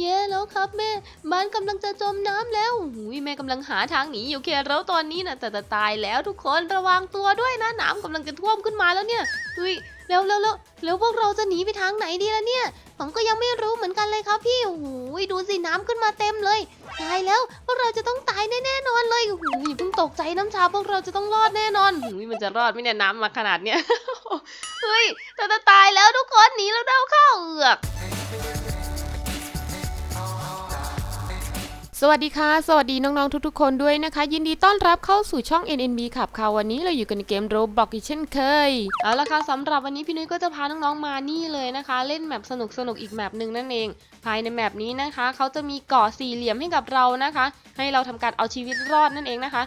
แย่แล้วครับแม่ บ้านกำลังจะจมน้ำแล้วหุยแม่กำลังหาทางหนีอยู่แค่แล้วตอนนี้นะแต่แต่ตายแล้วทุกคนระวังตัวด้วยนะน้ำกำลังจะท่วมขึ้นมาแล้วเนี่ยเฮ้ยแล้วแล้วแล้วแล้วพวกเราจะหนีไปทางไหนดีล่ะเนี่ยผมก็ยังไม่รู้เหมือนกันเลยครับพี่โอ้โหดูสิน้ำขึ้นมาเต็มเลย ตายแล้วพวกเราจะต้องตายแน่ๆนอนเลยหอย่าเพิ่งตกใจน้ำชาพวกเราจะต้องรอดแน่นอนหุยมันจะรอดไหมเนี่ยน้ำมาขนาดเนี้ยเฮ้ยแต่จะตายแล้วทุกคนหนีแล้วเดาเข้าเอือก วัสดีค่ะ สวัสดีน้อง ๆ ทุก ๆ คนด้วยนะคะ ยินดีต้อนรับเข้าสู่ช่อง NNB ขับค่ะวันนี้เราอยู่กันในเกม Roblox อีกเช่นเคย เอาละค่ะสำหรับวันนี้พี่นุ้ยก็จะพาน้องๆมานี่เลยนะคะ เล่นแมปสนุกๆอีกแมปหนึ่งนั่นเอง ภายในแมปนี้นะคะเขาจะมีเกาะสี่เหลี่ยมให้กับเรานะคะ ให้เราทำการเอาชีวิตรอดนั่นเองนะคะ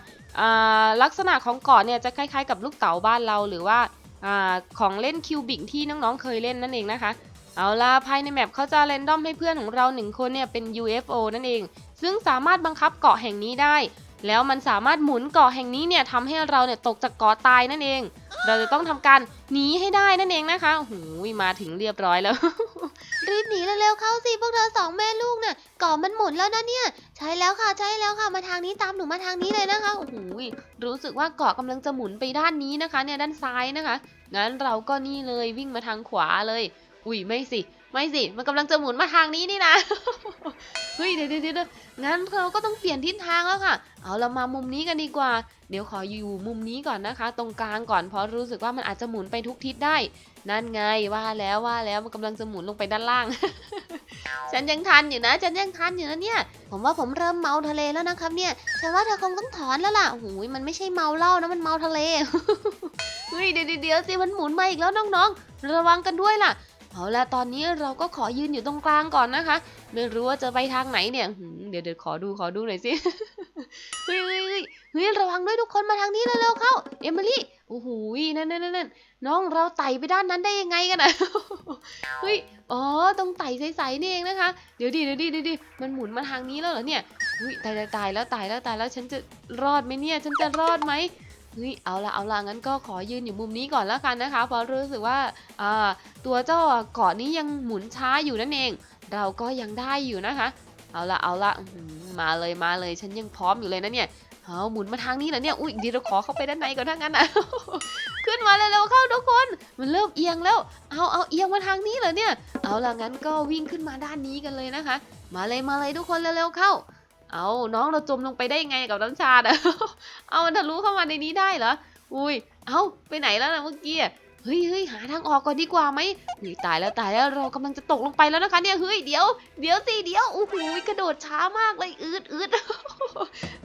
ลักษณะของเกาะเนี่ยจะคล้ายๆ กับลูกเต๋าบ้านเราหรือว่าอาของเล่นคิวบิกที่น้องๆเคยเล่นนั่นเองนะคะ เอาล่ะภายในแมปเขาจะเรนดอมให้เพื่อนของเราหนึ่งคนเนี่ยเป็น UFO นั่นเอง ซึ่งสามารถบังคับเกาะแห่งนี้ได้ แล้วมันสามารถหมุนเกาะแห่งนี้เนี่ยทำให้เราเนี่ยตกจากเกาะตายนั่นเอง เราจะต้องทำการหนีให้ได้นั่นเองนะคะโอ้โหมาถึงเรียบร้อยแล้ว รีบหนีเร็วๆเข้าสิพวกเธอสองแม่ลูกเนี่ยเกาะมันหมุนแล้วนะเนี่ย ใช่แล้วค่ะใช่แล้วค่ะมาทางนี้ตามหนูมาทางนี้เลยนะคะโอ้โหรู้สึกว่าเกาะกำลังจะหมุนไปด้านนี้นะคะ เนี่ยด้านซ้ายนะคะงั้นเราก็นี่เลยวิ่งมาทางขวาเลย อุ้ยไม่สิ ไม่สิ มันกำลังจะหมุนมาทางนี้นี่นะ เฮ้ยเดี๋ยวเดี๋ยวเดี๋ยวงั้นเราก็ต้องเปลี่ยนทิศทางแล้วค่ะ เอาเรามามุมนี้กันดีกว่า เดี๋ยวขออยู่มุมนี้ก่อนนะคะ ตรงกลางก่อนเพราะรู้สึกว่ามันอาจจะหมุนไปทุกทิศได้ นั่นไงว่าแล้วว่าแล้วมันกำลังจะหมุนลงไปด้านล่าง ฉันยังทันอยู่นะ ฉันยังทันอยู่นะเนี่ย ผมว่าผมเริ่มเมาทะเลแล้วนะครับเนี่ย ฉันว่าเธอคงต้องถอนแล้วล่ะโอ้โหมันไม่ใช่เมาเหล้านะมันเมาทะเล เฮ้ยเดี๋ยวเดี๋ยวเดี๋ยวสิมันหมุนมาอีกแล้วน้องๆ ระวังกันด้วยล่ะ เอาละตอนนี้เราก็ขอยืนอยู่ตรงกลางก่อนนะคะ ไม่รู้ว่าจะไปทางไหนเนี่ยเดี๋ยวเดี๋ยวขอดูขอดูหน่อยสิเฮ้ยเฮ้ยเฮ้ยระวังด้วยทุกคนมาทางนี้เร็วๆเข้าเอมิลี่โอ้โหนั่นนั่นนั่นนั่นน้องเราไต่ไปด้านนั้นได้ยังไงกันอะเฮ้ยอ๋อตรงไต่ใสๆนี่เองนะคะ เดี๋ยวดิเดี๋ยวดิเดี๋ยวดิมันหมุนมาทางนี้แล้วเหรอเนี่ยเฮ้ยตายตายแล้วตายแล้วตายแล้วฉันจะรอดไหมเนี่ย ฉันจะรอดไหม เฮ้ยเอาละเอาละงั้นก็ขอยืนอยู่มุมนี้ก่อนแล้วกันนะคะ เพราะรู้สึกว่าตัวเจ้าเกาะนี้ยังหมุนช้าอยู่นั่นเอง เราก็ยังได้อยู่นะคะ เอาละเอาละมาเลยมาเลยฉันยังพร้อมอยู่เลยนะเนี่ยเอาหมุนมาทางนี้เหรอเนี่ยอุ้ยดีเราขอเข้าไปด้านในก่อนถ้างั้นนะขึ้นมาเร็วๆเข้าทุกคน มันเริ่มเอียงแล้ว เอาเอาเอียงมาทางนี้เหรอเนี่ย เอาละงั้นก็วิ่งขึ้นมาด้านนี้กันเลยนะคะ มาเลยมาเลยทุกคนเร็วๆเข้า เอาน้องเราจมลงไปได้ยังไงกับน้ำชาอะเอามันทะลุเข้ามาในนี้ได้เหรอ อุ้ย เอาไปไหนแล้วนะเมื่อกี้เฮ้ยเฮ้ยหาทางออกก่อนดีกว่าไหมตายแล้วตายแล้วเรากำลังจะตกลงไปแล้วนะคะเนี่ยเฮ้ยเดี๋ยวเดี๋ยวสิเดี๋ยวโอ้โหกระโดดช้ามากเลยอืดอืด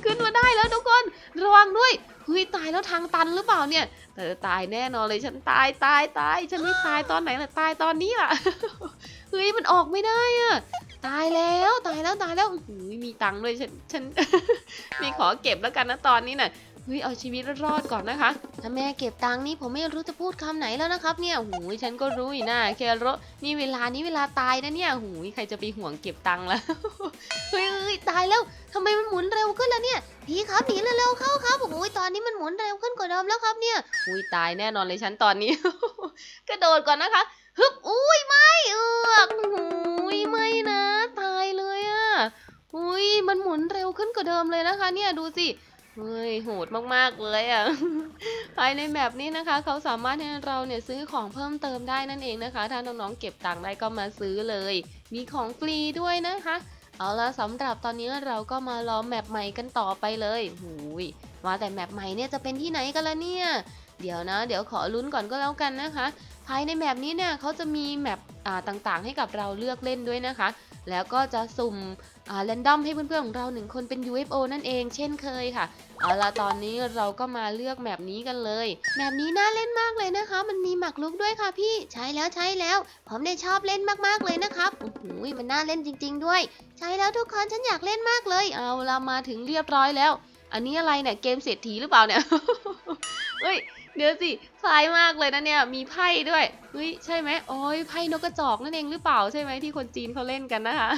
ขึ้นมาได้แล้วทุกคนระวังด้วยเฮ้ยตายแล้วทางตันหรือเปล่าเนี่ย แต่ตายแน่นอนเลยฉันตายตายตายฉันไม่ตายตอนไหนล่ะตายตอนนี้ล่ะเฮ้ยมันออกไม่ได้อะตายแล้วตายแล้วตายแล้วหูย มีตังค์ด้วยฉันฉัน มีขอเก็บแล้วกันนะตอนนี้น่ะเฮ้ยเอาชีวิตรอดก่อนนะคะ ถ้าแม่เก็บตังค์นี่ผมไม่รู้จะพูดคำไหนแล้วนะครับเนี่ยหูยฉันก็รู้อยู่นะแคโรนี่เวลานี้เวลาตายนะเนี่ยหูยใครจะไปห่วงเก็บตังค์ละเฮ้ยเฮ้ยตายแล้วทำไมมันหมุนเร็วขึ้นแล้วเนี่ยพี่ครับหนีเร็วๆเข้าครับโอ้ยตอนนี้มันหมุนเร็วขึ้นกว่าเดิมแล้วครับเนี่ยอุ้ยตายแน่นอนเลยฉันตอนนี้ กระโดดก่อนนะคะฮึบอุ้ยไม่เอือกอุ้ อุ้ยมันหมุนเร็วขึ้นกว่าเดิมเลยนะคะ เนี่ยดูสิเฮ้ยโหดมากๆเลยอะภายในแมปนี้นะคะ เขาสามารถให้เราเนี่ยซื้อของเพิ่มเติมได้นั่นเองนะคะ ถ้าน้องๆเก็บตังค์ได้ก็มาซื้อเลย มีของฟรีด้วยนะคะ เอาละสำหรับตอนนี้เราก็มารอแมปใหม่กันต่อไปเลยหูยว่าแต่แมปใหม่เนี่ยจะเป็นที่ไหนกันละเนี่ย เดี๋ยวนะ เดี๋ยวขอลุ้นก่อนก็แล้วกันนะคะ ภายในแมปนี้เนี่ยเขาจะมีแมปอ่าต่างๆ ให้กับเราเลือกเล่นด้วยนะคะ แล้วก็จะสุ่มอ่าแรนดอมให้เพื่อนๆของเราหนึ่งคนเป็น UFO นั่นเองเช่นเคยค่ะ เอาละตอนนี้เราก็มาเลือกแมปนี้กันเลย แมปนี้น่าเล่นมากเลยนะคะ มันมีหมากรุกด้วยค่ะพี่ใช่แล้วใช่แล้ว ผมได้ชอบเล่นมากๆเลยนะครับโอ้โหมันน่าเล่นจริง ๆ ด้วย ใช่แล้วทุกคนฉันอยากเล่นมากเลย เอาเรามาถึงเรียบร้อยแล้ว อันนี้อะไรเนี่ยเกมเศรษฐีหรือเปล่าเนี่ยเฮ้ย เดี๋ยวสิคล้ายมากเลยนะเนี่ย มีไพ่ด้วยเฮ้ยใช่ไหมโอ้ยไพ่นกกระจอกนั่นเองหรือเปล่าใช่ไหมที่คนจีนเขาเล่นกันนะคะ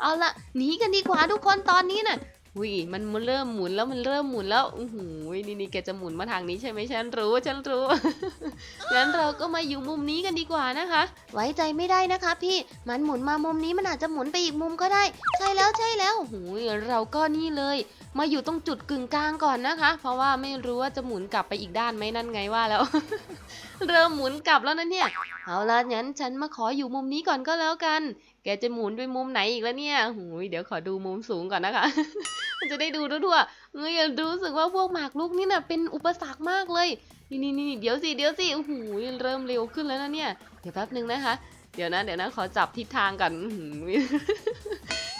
เอาละหนีกันดีกว่าทุกคนตอนนี้น่ะ อุ้ยมันเริ่มหมุนแล้วมันเริ่มหมุนแล้วอู้หูยนี่นี่แกจะหมุนมาทางนี้ใช่ไหมฉันรู้ฉันรู้งั้นเราก็มาอยู่มุมนี้กันดีกว่านะคะ ไว้ใจไม่ได้นะคะ พี่มันหมุนมามุมนี้มันอาจจะหมุนไปอีกมุมก็ได้ ใช่แล้วใช่แล้วโอ้โหเราก็นี่เลย มาอยู่ตรงจุดกึ่งกลางก่อนนะคะ เพราะว่าไม่รู้ว่าจะหมุนกลับไปอีกด้านไหมนั่นไงว่าแล้ว เริ่มหมุนกลับแล้วนะเนี่ย เอาละงั้นฉันมาขออยู่มุมนี้ก่อนก็แล้วกัน แกจะหมุนไปมุมไหนอีกแล้วเนี่ยหูยเดี๋ยวขอดูมุมสูงก่อนนะคะ มันจะได้ดูทั่วๆเฮ้ยรู้สึกว่าพวกหมากรุกนี่น่ะเป็นอุปสรรคมากเลย นี่นี่นี่เดี๋ยวสิ เดี๋ยวสิโอ้โหเริ่มเร็วขึ้นแล้วนะเนี่ย เดี๋ยวแป๊บนึงนะคะ เดี๋ยวนะ เดี๋ยวนะ ขอจับทิศทางก่อน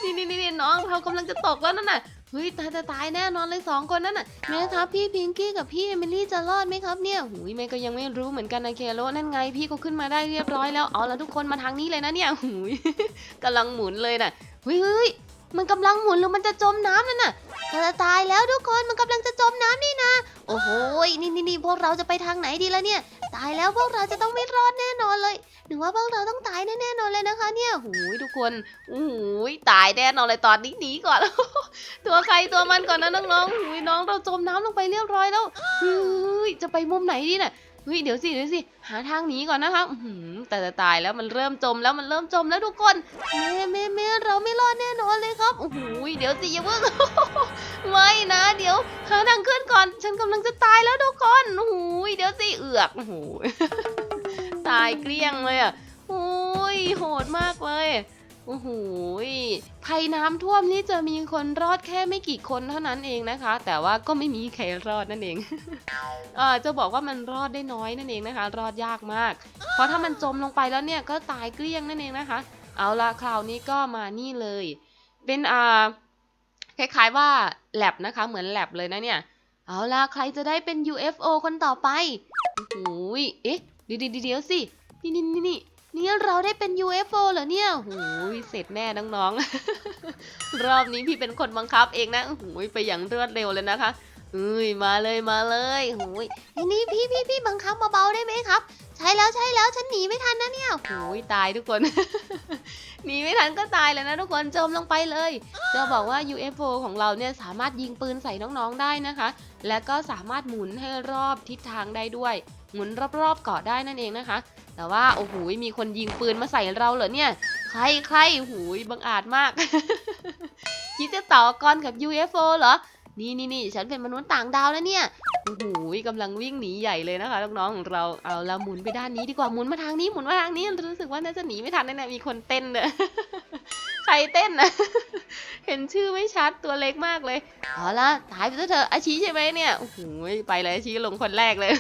นี่นี่นี่น้องเรากำลังจะตกแล้วนั่นน่ะ เฮ้ยตายตายตายแน่นอนเลยสองคนนั่นน่ะแม่ครับพี่พิงกี้กับพี่เอมิลี่จะรอดไหมครับเนี่ยหุยแม่ก็ยังไม่รู้เหมือนกันนะเคโรนั่นไงพี่ก็ขึ้นมาได้เรียบร้อยแล้วเอาละทุกคนมาทางนี้เลยนะเนี่ยหุยกำลังหมุนเลยน่ะเฮ้ยเฮ้ยมันกำลังหมุนหรือมันจะจมน้ำนั่นน่ะจะตายแล้วทุกคนมันกำลังจะจมน้ำนี่นะ โอ้โหนี่นี่นี่พวกเราจะไปทางไหนดีละเนี่ย ตายแล้วพวกเราจะต้องไม่รอดแน่นอนเลยหรือว่าพวกเราต้องตายแน่ๆนอนเลยนะคะ เนี่ยหูยทุกคนโอ้โหตายแน่นอนเลยตอนนี้หนีก่อน ตัวใครตัวมันก่อนนะน้องๆหูยน้องเราจมน้ำลงไปเรียบร้อยแล้วเฮ้ยจะไปมุมไหนดีน่ะ เฮ้ยเดี๋ยวสิเดี๋ยวสิหาทางหนีก่อนนะคะอื้อหือแต่ตายแล้วมันเริ่มจมแล้วมันเริ่มจมแล้วทุกคนแม่แม่แม่เราไม่รอดแน่นอนเลยครับโอ้โหเดี๋ยวสิอย่าเพิ่งไม่นะเดี๋ยวหาทางขึ้นก่อน ฉันกำลังจะตายแล้วทุกคนโอ้โหเดี๋ยวสิเอือกโอ้โหตายเกลี้ยงเลยอะโอ้ยโหดมากเลย โอ้โหภัยน้ำท่วมนี่จะมีคนรอดแค่ไม่กี่คนเท่านั้นเองนะคะ แต่ว่าก็ไม่มีใครรอดนั่นเองเออจะบอกว่ามันรอดได้น้อยนั่นเองนะคะ รอดยากมาก เพราะถ้ามันจมลงไปแล้วเนี่ยก็ตายเกลี้ยงนั่นเองนะคะ เอาละคราวนี้ก็มานี่เลย เป็นอ่าคล้ายๆว่าแลบนะคะ เหมือนแลบเลยนะเนี่ย เอาล่ะใครจะได้เป็น UFO คนต่อไปโอ้โหยเอ๊ะเดี๋ยวเดี๋ยวเดี๋ยวสินี่นี่นี่ นี่เราได้เป็น UFO เหรอเนี่ยโอ้โหยเสร็จแน่น้องๆ รอบนี้พี่เป็นคนบังคับเองนะโอ้โหยไปอย่างรวดเร็วเลยนะคะเอ้ยมาเลยมาเลยโอ้โหยนี่นี่พี่พี่พี่บังคับเบาๆได้ไหมครับ ใช่แล้วใช่แล้วฉันหนีไม่ทันนะเนี่ยโอ้ยตายทุกคน หนีไม่ทันก็ตายเลยนะทุกคนจมลงไปเลยจะบอกว่า UFO ของเราเนี่ยสามารถยิงปืนใส่น้องๆได้นะคะ และก็สามารถหมุนให้รอบทิศทางได้ด้วย หมุนรอบๆเกาะได้นั่นเองนะคะ แต่ว่าโอ้โหมีคนยิงปืนมาใส่เราเหรอเนี่ย ใครใครโอ้โหบังอาจมากคิดจะต่อกรกับ UFO เหรอนี่นี่นี่ฉันเป็นมนุษย์ต่างดาวแล้วเนี่ยโอ้โหกำลังวิ่งหนีใหญ่เลยนะคะน้องๆของเราเอาเราหมุนไปด้านนี้ดีกว่าหมุนมาทางนี้หมุนมาทางนี้รู้สึกว่าน่าจะหนีไม่ทันแน่ๆมีคนเต้นเลยใครเต้นนะเห็นชื่อไม่ชัดตัวเล็กมากเลยเอาละตายไปซะเถอะอาชีใช่ไหมเนี่ยโอ้โหไปเลยอาชีลงคนแรกเลย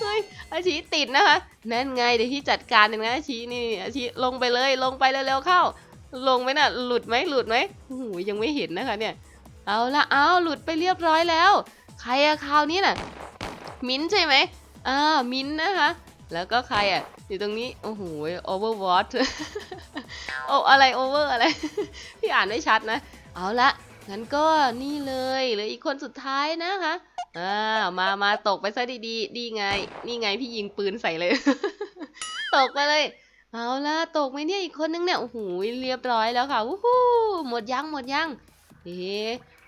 เฮ้ย อาชีติดนะคะนั่นไงเดี๋ยวพี่จัดการเองนะอาชีนี่อาชีลงไปเลยลงไปเร็วๆเข้า ลงไหมน่ะหลุดไหมหลุดไหมโอ้โหยังไม่เห็นนะคะเนี่ย เอาละเอาหลุดไปเรียบร้อยแล้ว ใครอะคราวนี้น่ะ มิ้นใช่ไหมอ่ามิ้นนะคะ แล้วก็ใครอะอยู่ตรงนี้โอ้โห overwatch โออะไร over อะไรพี่อ่านไม่ชัดนะ เอาละงั้นก็นี่เลยเหลืออีกคนสุดท้ายนะคะ อ่ามามาตกไปซะดีๆดีไง นี่ไงพี่ยิงปืนใส่เลย ตกไปเลย เอาละตกไหมเนี่ยอีกคนนึงเนี่ยโอ้โหเรียบร้อยแล้วค่ะวู้ฮู้หมดยังหมดยังเอ๊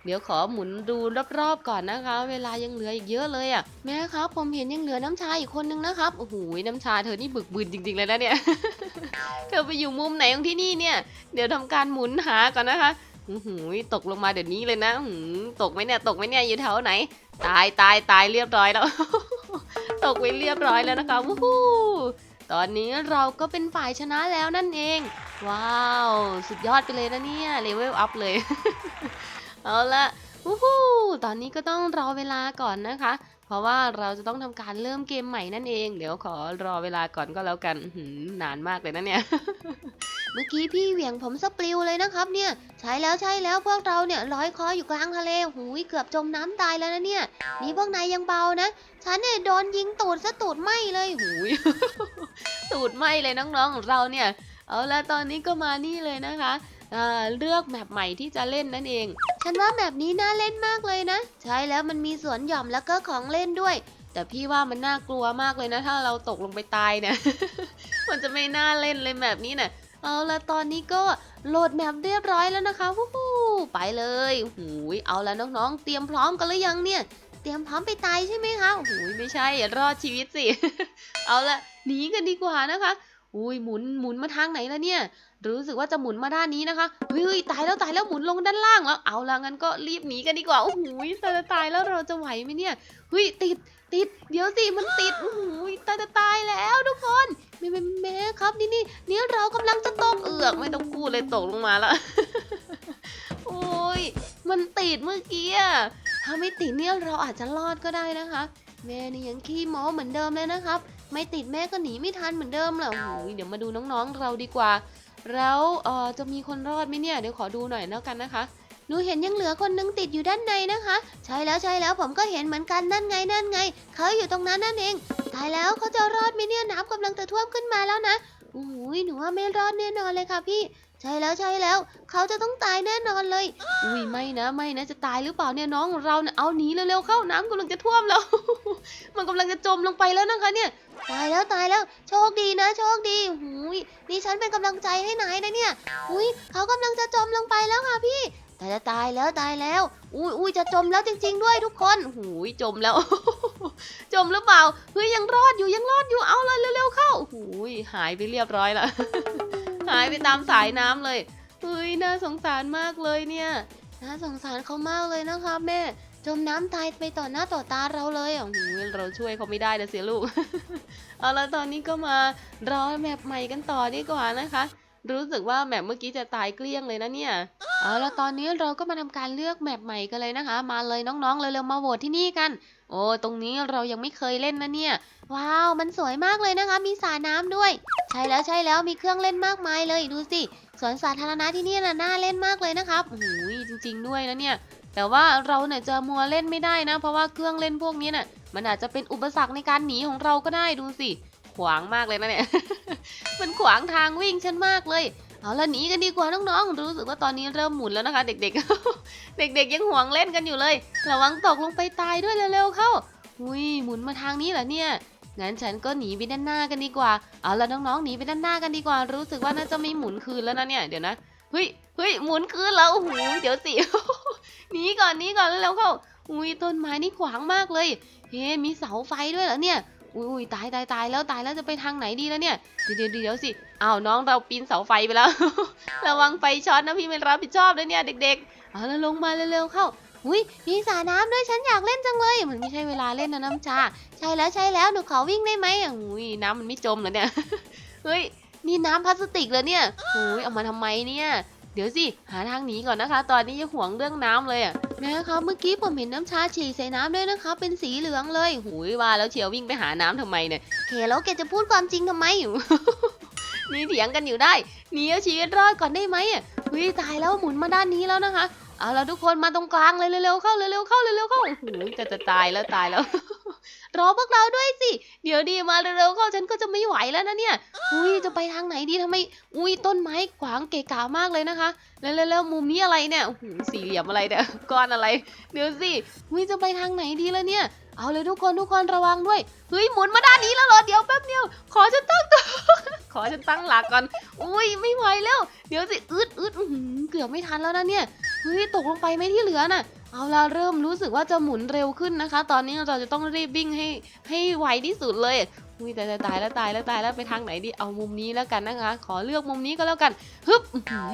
เดี๋ยวขอหมุนดูรอบๆก่อนนะคะ เวลายังเหลืออีกเยอะเลยอะแม่ครับผมเห็นยังเหลือน้ำชาอีกคนนึงนะครับโอ้โหน้ำชาเธอนี่บึกบึนจริงๆเลยนะเนี่ย เธอไปอยู่มุมไหนของที่นี่เนี่ย เดี๋ยวทำการหมุนหาก่อนนะคะ โอ้โหตกลงมาเดี๋ยวนี้เลยนะหืตกไหมเนี่ยตกไหมเนี่ยอยู่แถวไหน ตายตายตายเรียบร้อยแล้ว ตกไปเรียบร้อยแล้วนะคะวู้ฮู้ตอนนี้เราก็เป็นฝ่ายชนะแล้วนั่นเอง ว้าว สุดยอดไปเลยนะเนี่ยเลเวลอัพเลย เอาละวู้ฮู้ตอนนี้ก็ต้องรอเวลาก่อนนะคะ เพราะว่าเราจะต้องทำการเริ่มเกมใหม่นั่นเอง เดี๋ยวขอรอเวลาก่อนก็แล้วกันนานมากเลยนะเนี่ย เมื่อกี้พี่เหวี่ยงผมสปลิวเลยนะครับเนี่ย ใช่แล้วใช่แล้วพวกเราเนี่ยลอยคออยู่กลางทะเลหูยเกือบจมน้ำตายแล้วนะเนี่ย นี่พวกนายยังเบานะ ฉันเนี่ยโดนยิงตูดซะตูดไหมเลยหูยตูดไหมเลยน้องๆของเราเนี่ย เอาละตอนนี้ก็มานี่เลยนะคะเลือกแมปใหม่ที่จะเล่นนั่นเอง ฉันว่าแบบนี้น่าเล่นมากเลยนะ ใช่แล้วมันมีสวนหย่อมแล้วก็ของเล่นด้วย แต่พี่ว่ามันน่ากลัวมากเลยนะ ถ้าเราตกลงไปตายเนี่ย มันจะไม่น่าเล่นเลยแบบนี้น่ะเอาละตอนนี้ก็โหลดแมปเรียบร้อยแล้วนะคะวู้ฮู้ไปเลยหูยเอาละน้องๆ เตรียมพร้อมกันหรือยังเนี่ย เตรียมพร้อมไปตายใช่ไหมคะหูยไม่ใช่รอดชีวิตสิ เอาละหนีกันดีกว่านะคะ อุ้ยหมุนหมุนมาทางไหนละเนี่ย รู้สึกว่าจะหมุนมาด้านนี้นะคะเฮ้ยตายแล้วตายแล้วหมุนลงด้านล่างแล้วเอาละงั้นก็รีบหนีกันดีกว่าโอ้โหตายตายแล้วเราจะไหวไหมเนี่ยเฮ้ยติดติด เดี๋ยวสิมันติดโอ้โหตายตายตายแล้วทุกคนแม่แม่แม่ครับนี่นี่นี่เรากำลังจะตกเอือกไม่ต้องพูดเลยตกลงมาแล้วโอ้ยมันติดเมื่อกี้อะถ้าไม่ติดเนี่ยเราอาจจะรอดก็ได้นะคะ แม่นี่ยังขี้โม้เหมือนเดิมเลยนะครับ ไม่ติดแม่ก็หนีไม่ทันเหมือนเดิมแหละโอ้ยเดี๋ยวมาดูน้องๆเราดีกว่า แล้วเอ่อจะมีคนรอดไหมเนี่ยเดี๋ยวขอดูหน่อยแล้วกันนะคะหนูเห็นยังเหลือคนนึงติดอยู่ด้านในนะคะ ใช่แล้วใช่แล้วผมก็เห็นเหมือนกันนั่นไงนั่นไงเขาอยู่ตรงนั้นนั่นเองตายแล้วเขาจะรอดไหมเนี่ยน้ำกำลังจะท่วมขึ้นมาแล้วนะโอ้ยหนูว่าไม่รอดแน่นอนเลยค่ะพี่ ใช่แล้วใช่แล้ว เขาจะต้องตายแน่นอนเลย อุ้ยไม่นะไม่นะจะตายหรือเปล่าเนี่ยน้องเราเนี่ยเอาหนีเร็วๆเข้าน้ำกำลังจะท่วมแล้ว มันกำลังจะจมลงไปแล้วนะคะเนี่ย ตายแล้วตายแล้วโชคดีนะ โชคดีหุยนี่ฉันเป็นกำลังใจให้นายนะเนี่ยหุยเขากำลังจะจมลงไปแล้วค่ะพี่แต่จะตายแล้วตายแล้ว อุ้ยอุ้ยจะจมแล้วจริง ๆ ด้วยทุกคนหุยจมแล้ว จมหรือเปล่าเฮ้ยยังรอดอยู่ยังรอดอยู่เอาเลยเร็วๆเข้าหุยหายไปเรียบร้อยแล้วหายไปตามสายน้ำเลยเฮ้ยน่าสงสารมากเลยเนี่ยน่าสงสารเขามากเลยนะคะแม่ จมน้ำตายไปต่อหน้าต่อตาเราเลยอะโอ้โหเราช่วยเขาไม่ได้นะเสียลูก เอาละตอนนี้ก็มารอแมปใหม่กันต่อดีกว่านะคะ รู้สึกว่าแมปเมื่อกี้จะตายเกลี้ยงเลยนะเนี่ยเอาละตอนนี้เราก็มาทำการเลือกแมปใหม่กันเลยนะคะ มาเลยน้องๆเร็วๆมาโหวตที่นี่กัน โอ้ตรงนี้เรายังไม่เคยเล่นนะเนี่ย ว้าวมันสวยมากเลยนะคะ มีสระน้ำด้วย ใช่แล้วใช่แล้วมีเครื่องเล่นมากมายเลยดูสิสวนสาธารณะที่นี่น่ะน่าเล่นมากเลยนะครับโอ้โหจริง ๆ ด้วยนะเนี่ย แต่ว่าเราเนี่ยจะมัวเล่นไม่ได้นะ เพราะว่าเครื่องเล่นพวกนี้น่ะมันอาจจะเป็นอุปสรรคในการหนีของเราก็ได้ดูสิขวางมากเลยนะเนี่ย มันขวางทางวิ่งฉันมากเลย เอาละหนีกันดีกว่าน้องๆ รู้สึกว่าตอนนี้เริ่มหมุนแล้วนะคะ เด็กๆ เด็กๆยังห่วงเล่นกันอยู่เลย ระวังตกลงไปตายด้วยเร็วๆเข้า อุ้ยหมุนมาทางนี้เหรอเนี่ย งั้นฉันก็หนีไปด้านหน้ากันดีกว่า เอาละน้องๆ หนีไปด้านหน้ากันดีกว่า รู้สึกว่าน่าจะไม่หมุนคืนแล้วนะเนี่ย เดี๋ยวนะ เฮ้ย เฮ้ย หมุนคืนแล้วโอ้โห เดี๋ยวสิ หนีก่อนหนีก่อนแล้วเขาอุ้ยต้นไม้นี่ขวางมากเลยเฮ้มีเสาไฟด้วยเหรอเนี่ยอุ้ยอุ้ยตายตายตายแล้วตายแล้วจะไปทางไหนดีแล้วเนี่ยเดี๋ยวเดี๋ยวสิอ้าวน้องเราปีนเสาไฟไปแล้ว ระวังไฟช็อตนะพี่ไม่รับผิดชอบเลยเนี่ยเด็กๆเอาแล้วลงมาเร็วๆเข้าอุ้ยมีสระน้ำด้วยฉันอยากเล่นจังเลยมันไม่ใช่เวลาเล่นนะน้ำชา ใช่แล้วใช่แล้วหนูขอวิ่งได้ไหมอุ้ยน้ำมันไม่จมเหรอเนี่ยเฮ้ยนี่น้ำพลาสติกเลยเนี่ยอุ้ยเอามาทำไมเนี่ย เดี๋ยวสิ หาทางหนีก่อนนะคะ ตอนนี้ยังห่วงเรื่องน้ำเลยอะแม่ครับเมื่อกี้ผมเห็นน้ำชาฉี่ใส่น้ำด้วยนะคะเป็นสีเหลืองเลยหุยว่าแล้วเชียววิ่งไปหาน้ำทำไมเนี่ยเคแล้วแกจะพูดความจริงทำไมอยู่นี่เถียงกันอยู่ได้หนีเอาชีวิตรอดก่อนได้ไหมอะเฮ้ยตายแล้วหมุนมาด้านนี้แล้วนะคะ เอาละทุกคนมาตรงกลางเลยเร็วๆเข้าเร็วๆเข้าเร็วๆเข้าโอ้โหจะจะตายแล้วตายแล้ว รอพวกเราด้วยสิ เดี๋ยวดีมาเร็วๆเข้าฉันก็จะไม่ไหวแล้วนะเนี่ย อุ้ยจะไปทางไหนดีทำไม อุ้ยต้นไม้ขวางเกะกะมากเลยนะคะ แล้วแล้วมุมนี้อะไรเนี่ยโอ้โหสี่เหลี่ยมอะไรเนี่ย ก้อนอะไร เดี๋ยวสิ อุ้ยจะไปทางไหนดีแล้วเนี่ย เอาเลยทุกคนทุกคนระวังด้วย เฮ้ยหมุนมาด้านนี้แล้วเหรอ เดี๋ยวแป๊บเดียว ขอฉันตั้งตัว ขอฉันตั้งหลักก่อน อุ้ยไม่ไหวแล้ว เดี๋ยวสิ อึดอึดอื้อหือเกือบไม่ทันแล้วนะเนี่ย เฮ้ยตกลงไปไหมที่เหลือน่ะ เอาละเริ่มรู้สึกว่าจะหมุนเร็วขึ้นนะคะ ตอนนี้เราจะต้องรีบวิ่งให้ให้ไวที่สุดเลยอุ้ยตายตายตายแล้วตายแล้วตายแล้วไปทางไหนดีเอามุมนี้แล้วกันนะคะ ขอเลือกมุมนี้ก็แล้วกันฮึบ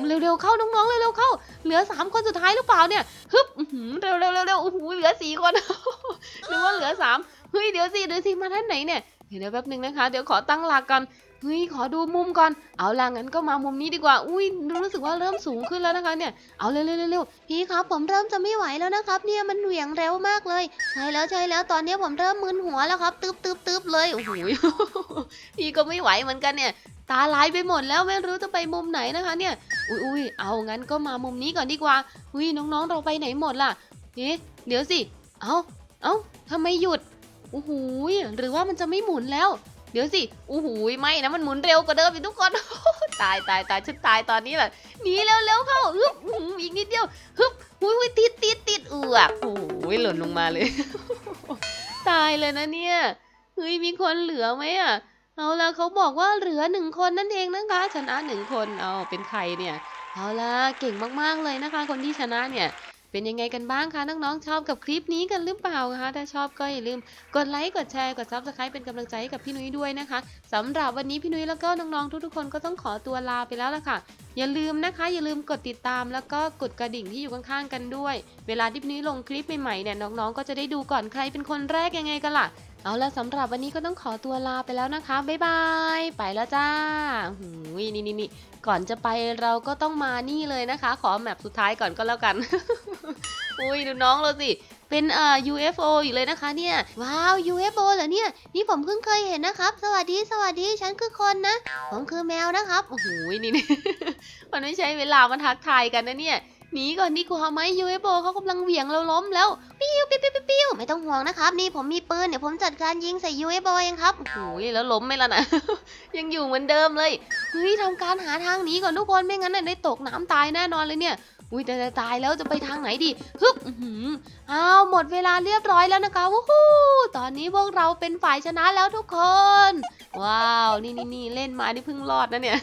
เร็วๆเข้าน้องๆเร็วๆเข้า เหลือสามคนสุดท้ายหรือเปล่าเนี่ยฮึบเร็วๆเร็วๆเร็วโอ้โหเหลือสี่คนหรือว่าเหลือสามเฮ้ยเดี๋ยวสิเดี๋ยวสิมาท่านไหนเนี่ยเดี๋ยวแป๊บนึงนะคะ เดี๋ยวขอตั้งหลักก่อน เฮ้ยขอดูมุมก่อน เอาล่ะงั้นก็มามุมนี้ดีกว่า อุ้ยรู้สึกว่าเริ่มสูงขึ้นแล้วนะคะเนี่ย เอาเร็วๆเร็วๆพี่ครับผมเริ่มจะไม่ไหวแล้วนะครับ เนี่ยมันเหวี่ยงเร็วมากเลย ใช่แล้วใช่แล้วตอนนี้ผมเริ่มมึนหัวแล้วครับตึบตึบตึบเลยโอ้โหพี่ก็ไม่ไหวเหมือนกันเนี่ย ตาลายไปหมดแล้วไม่รู้จะไปมุมไหนนะคะ เนี่ย อุ้ยอุ้ยเอางั้นก็มามุมนี้ก่อนดีกว่า อุ้ยน้องๆเราไปไหนหมดล่ะ เอ๊ะเดี๋ยวสิ เอาเอาทำไมหยุด โอ้โหหรือว่ามันจะไม่หมุนแล้ว เดี๋ยวสิโอ้โหยไม่นะมันหมุนเร็วกว่าเดิมอีกทุกคนตายตายตายฉันตายตอนนี้แหละหนีเร็วเร็วเข้าฮึบอื้อหืออีกนิดเดียวฮึบหุยหุยติดติดติดเอือกโอ้โหยหล่นลงมาเลย ตายเลยนะเนี่ยเฮ้ยมีคนเหลือไหมอะเอาละเขาบอกว่าเหลือหนึ่งคนนั่นเองนะคะ ชนะหนึ่งคนเอาเป็นใครเนี่ย เอาละเก่งมากๆเลยนะคะ คนที่ชนะเนี่ย เป็นยังไงกันบ้างคะน้องๆชอบกับคลิปนี้กันหรือเปล่าคะถ้าชอบก็อย่าลืมกดไลค์กดแชร์กดซับสไครป์เป็นกำลังใจให้กับพี่นุ้ยด้วยนะคะสำหรับวันนี้พี่นุ้ยแล้วก็น้องๆทุกๆคนก็ต้องขอตัวลาไปแล้วล่ะค่ะ อย่าลืมนะคะ อย่าลืมกดติดตามแล้วก็กดกระดิ่งที่อยู่ข้างๆกันด้วย เวลาที่พี่นุ้ยลงคลิปใหม่ๆเนี่ยน้องๆก็จะได้ดูก่อนใครเป็นคนแรกยังไงกันล่ะ เอาละสำหรับวันนี้ก็ต้องขอตัวลาไปแล้วนะคะ บ๊ายบาย ไปแล้วจ้าหูยนี่นี่นี่ก่อนจะไปเราก็ต้องมานี่เลยนะคะ ขอแมปสุดท้ายก่อนก็แล้วกัน อุ้ยดูน้องเราสิ เป็นเอ่อ UFO อยู่เลยนะคะเนี่ย ว้าว UFO เหรอเนี่ย นี่ผมเพิ่งเคยเห็นนะครับ สวัสดี สวัสดี ฉันคือคนนะ ผมคือแมวนะครับ โอ้โห นี่นี่ มันไม่ใช่เวลามาทักทายกันนะเนี่ย หนีก่อนดีกว่าไหม UFO เขากำลังเหวี่ยงเราล้มแล้วปิ้วปิ้วปิ้วปิ้วไม่ต้องห่วงนะครับ นี่ผมมีปืนเดี๋ยวผมจัดการยิงใส่ UFO เองครับโอ้โหแล้วล้มไหมล่ะนะ ยังอยู่เหมือนเดิมเลยเฮ้ยทำการหาทางหนีก่อนทุกคนไม่งั้นน่ะได้ตกน้ำตายแน่นอนเลยเนี่ยอุ้ยแต่ตายแล้วจะไปทางไหนดีฮึบอื้อหืออ้าวหมดเวลาเรียบร้อยแล้วนะคะวู้ฮู้ตอนนี้พวกเราเป็นฝ่ายชนะแล้วทุกคน ว้าว นี่นี่นี่เล่นมานี่เพิ่งรอดนะเนี่ย